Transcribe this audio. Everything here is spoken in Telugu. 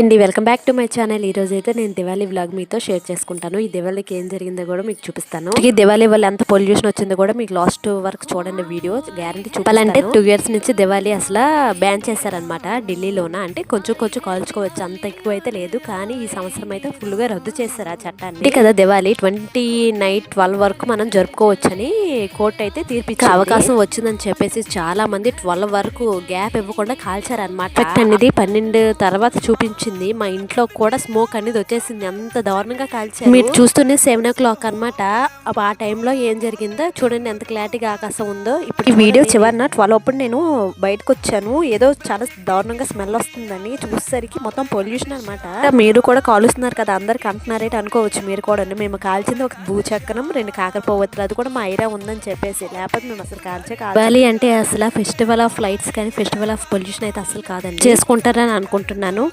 అండి welcome back to my channel. ఈ రోజు అయితే నేను దివాళీ వ్లాగ్ మీతో షేర్ చేసుకుంటాను. ఈ దివాళీకి ఏం జరిగిందో కూడా మీకు చూపిస్తాను. ఈ దివాళీ వల్ల ఎంత పొల్యూషన్ వచ్చిందో కూడా మీకు లాస్ట్ వరకు చూడండి వీడియో. గ్యారంటీ చూపాలంటే టూ ఇయర్స్ నుంచి దివాళీ అసలు బ్యాన్ చేశారనమాట ఢిల్లీలోన? అంటే కొంచెం కొంచెం కాల్చుకోవచ్చు అంత ఎక్కువ అయితే లేదు. కానీ ఈ సంవత్సరం అయితే ఫుల్గా రద్దు చేశారు ఆ చట్టాన్ని. కదా దివాళీ? ట్వంటీ నైట్ ట్వెల్వ్ వరకు మనం జరుపుకోవచ్చని కోర్టు అయితే తీర్పిచ్చే అవకాశం వచ్చిందని చెప్పేసి చాలా మంది ట్వెల్వ్ వరకు గ్యాప్ ఇవ్వకుండా కాల్చారనమాట అనేది పన్నెండు తర్వాత చూపించింది మా ఇంట్లో కూడా స్మోక్ అనేది వచ్చేసింది. అంత దారుణంగా కాల్చారు. మీరు చూస్తూనే సెవెన్ ఓ క్లాక్ అనమాట ఆ టైంలో ఏం జరిగిందో చూడండి ఎంత క్లారిటీగా ఆకాశం ఉందో. ఇప్పుడు ఈ వీడియో చివరిన ట్వెల్వ్ అప్పుడు నేను బయటకు వచ్చాను. ఏదో చాలా దారుణంగా స్మెల్ వస్తుందని చూసేసరికి మొత్తం పొల్యూషన్ అనమాట మీరు కూడా కాలుస్తున్నారు కదా అందరికి అంటున్నారేంటి అనుకోవచ్చు మీరు కూడా మేము కాల్చింది ఒక భూచక్రం రెండు కాకరపోవత్తులు అది కూడా మా ఐరా ఉందని చెప్పేసి. లేకపోతే మేము అసలు కాల్చే కావాలి అంటే అసలు ఫెస్టివల్ ఆఫ్ లైట్స్ కానీ ఫెస్టివల్ ఆఫ్ పొల్యూషన్ అయితే అసలు కాదండి. చేసుకుంటారని అనుకుంటున్నాను.